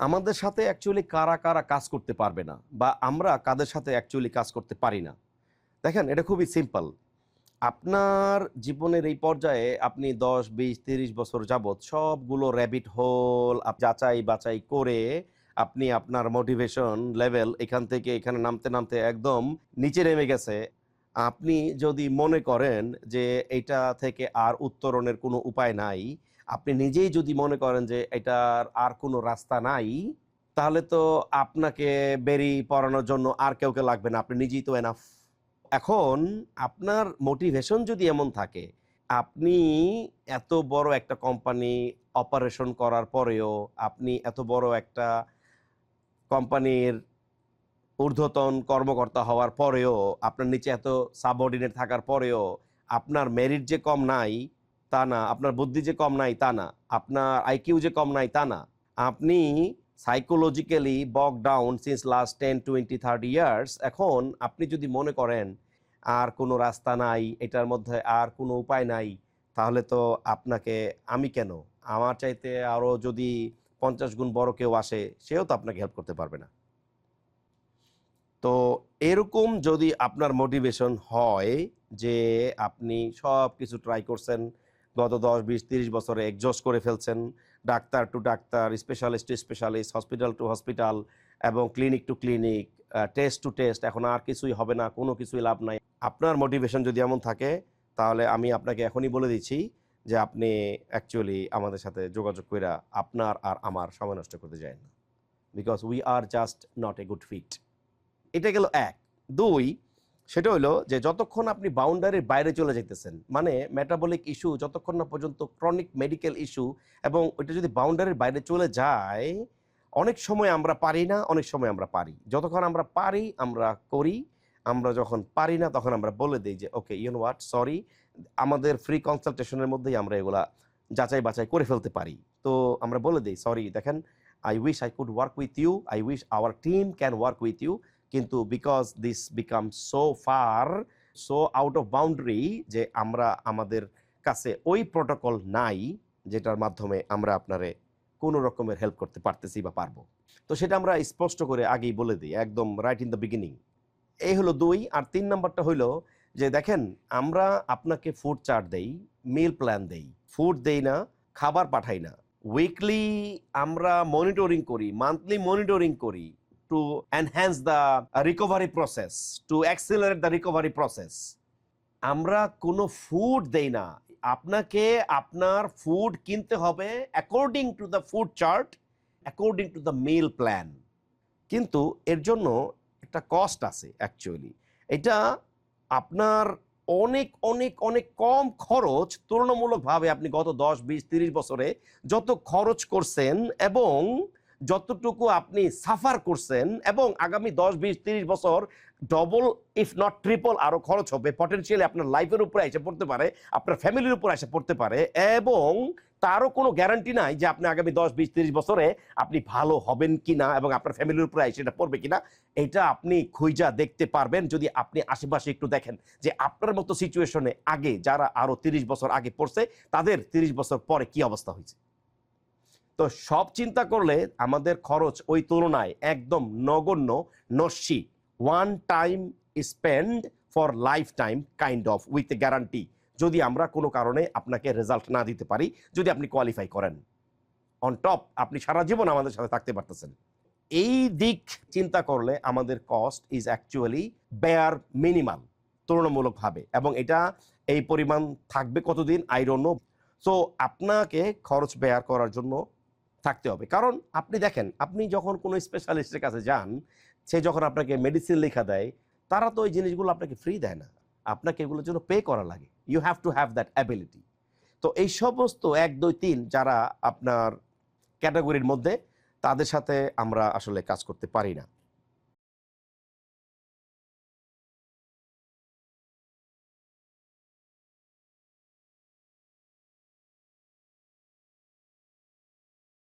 আমাদের সাথে অ্যাকচুয়ালি কারা কারা কাজ করতে পারবে না বা আমরা কাদের সাথে অ্যাকচুয়ালি কাজ করতে পারি না। দেখেন, এটা খুবই সিম্পল আপনার জীবনের এই পর্যায়ে আপনি দশ, বিশ, তিরিশ বছর যাবৎ সবগুলো র্যাবিট হোল যাচাই বাছাই করে আপনি আপনার মোটিভেশন লেভেল এখান থেকে এখানে নামতে নামতে একদম নিচে নেমে গেছে। আপনি যদি মনে করেন যে এটা থেকে আর উত্তরণের কোনো উপায় নাই আপনি নিজেই যদি মনে করেন যে এটার আর কোনো রাস্তা নাই, তাহলে তো আপনাকে বেরি পড়ানোর জন্য আর কেউ কেউ লাগবে না। আপনি নিজেই তো এনাফ এখন আপনার মোটিভেশন যদি এমন থাকে, আপনি এত বড় একটা কোম্পানি অপারেশন করার পরেও আপনি এত বড় একটা কোম্পানির ঊর্ধ্বতন কর্মকর্তা হওয়ার পরেও, আপনার নিচে এত সাবঅর্ডিনেট থাকার পরেও, আপনার মেরিট যে কম নাই তা না, আপনার বুদ্ধি যে কম নাই তা না, আপনার আইকিউ যে কম নাই তা না। আপনি psychologically broke down since last ten twenty thirty years এখন আপনি যদি মনে করেন, আর কোনো রাস্তা নাই, এটার মধ্যে আর কোনো উপায় নাই, তাহলে তো আপনাকে আমি কেন? আমার চাইতে আরও যদি পঞ্চাশ গুণ বড় কেউ আসে, সেও তো আপনাকে হেল্প করতে পারবে না। তো এরকম যদি আপনার মোটিভেশন হয় যে আপনি সব কিছু ট্রাই করছেন গত দশ, বিশ, তিরিশ বছরে এক্সজস্ট করে ফেলছেন। Doctor to doctor specialist to specialist hospital to hospital এবং clinic to clinic test to test এখন আর কিছুই হবে না, কোনো কিছুই লাভ নাই। আপনার মোটিভেশন যদি এমন থাকে, তাহলে আমি আপনাকে এখনই বলে দিচ্ছি যে আপনি অ্যাকচুয়ালি আমাদের সাথে যোগাযোগ করে আপনার আর আমার সময় নষ্ট করতে যায় না। Because we are just not a good fit এটা গেল এক। দুই সেটা হলো যে যতক্ষণ আপনি বাউন্ডারির বাইরে চলে যেতেছেন মানে মেটাবলিক ইস্যু যতক্ষণ না পর্যন্ত ক্রনিক মেডিকেল ইস্যু এবং ওইটা যদি বাউন্ডারির বাইরে চলে যায়, অনেক সময় আমরা পারি না, অনেক সময় আমরা পারি। যতক্ষণ আমরা পারি, আমরা করি, আমরা যখন পারি না, তখন আমরা বলে দিই যে okay you know what sorry আমাদের ফ্রি কনসালটেশনের মধ্যেই আমরা এগুলা যাচাই বাছাই করে ফেলতে পারি। তো আমরা বলে দিই সরি দেখেন I wish I could work with you I wish our team can work with you কিন্তু because this became so far so out of boundary যে আমরা আমাদের কাছে ওই প্রোটোকল নাই যেটার মাধ্যমে আমরা আপনারে কোনো রকমের হেল্প করতে পারতেছি বা পারব। তো সেটা আমরা স্পষ্ট করে আগেই বলে দিই, একদম রাইট ইন দ্য বিগিনিং এই হলো দুই, আর তিন নাম্বারটা হইল যে দেখেন, আমরা আপনাকে ফুড চার্ট দেই মিল প্ল্যান দেই। ফুড দেই না, খাবার পাঠাই না। উইকলি আমরা মনিটরিং করি মান্থলি মনিটরিং করি। To enhance the recovery process to accelerate the recovery process আমরা কোনো ফুড দেই না। আপনাকে আপনার ফুড কিনতে হবে according to the food chart according to the meal plan কিন্তু এর জন্য একটা কস্ট আছে অ্যাকচুয়ালি এটা আপনার অনেক অনেক অনেক কম খরচ তুলনামূলকভাবে আপনি গত দশ, বিশ, তিরিশ বছরে যত খরচ করছেন এবং যতটুকু আপনি সাফার করছেন এবং আগামী দশ, বিশ, তিরিশ বছর ডবল ইফ নট ট্রিপল আরও খরচ হবে পটেনশিয়ালি আপনার লাইফের উপরে এসে পড়তে পারে, আপনার ফ্যামিলির উপর এসে পড়তে পারে এবং তারও কোনো গ্যারান্টি নাই যে আপনি আগামী দশ, বিশ, তিরিশ বছরে আপনি ভালো হবেন কিনা এবং আপনার ফ্যামিলির উপরে এসে এটা পড়বে কিনা, এটা আপনি খুঁজা দেখতে পারবেন যদি আপনি আশেপাশে একটু দেখেন যে আপনার মতো সিচুয়েশনে আগে যারা আরও তিরিশ বছর আগে পড়ছে, তাদের তিরিশ বছর পরে কি অবস্থা হয়েছে। তো সব চিন্তা করলে আমাদের খরচ ওই তুলনায় একদম নগণ্য, নস্যি। One time spend for life time kind of with guarantee যদি আমরা কোনো কারণে আপনাকে রেজাল্ট না দিতে পারি, যদি আপনি কোয়ালিফাই করেন। অন টপ আপনি সারা জীবন আমাদের সাথে থাকতে পারতেছেন। এই দিক চিন্তা করলে আমাদের cost is actually bare minimum তুলনামূলকভাবে। এবং এটা এই পরিমাণ থাকবে কতদিন? আই সো আপনাকে খরচ ব্যয় করার জন্য থাকতে হবে। কারণ আপনি দেখেন, আপনি যখন কোনো স্পেশালিস্টের কাছে যান, সে যখন আপনাকে মেডিসিন লেখা দেয়, তারা তো ওই জিনিসগুলো আপনাকে ফ্রি দেয় না। আপনাকে এগুলোর জন্য পে করা লাগে। You have to have that ability তো এই সমস্ত এক, দুই, তিন যারা আপনার ক্যাটাগরির মধ্যে, তাদের সাথে আমরা আসলে কাজ করতে পারি না।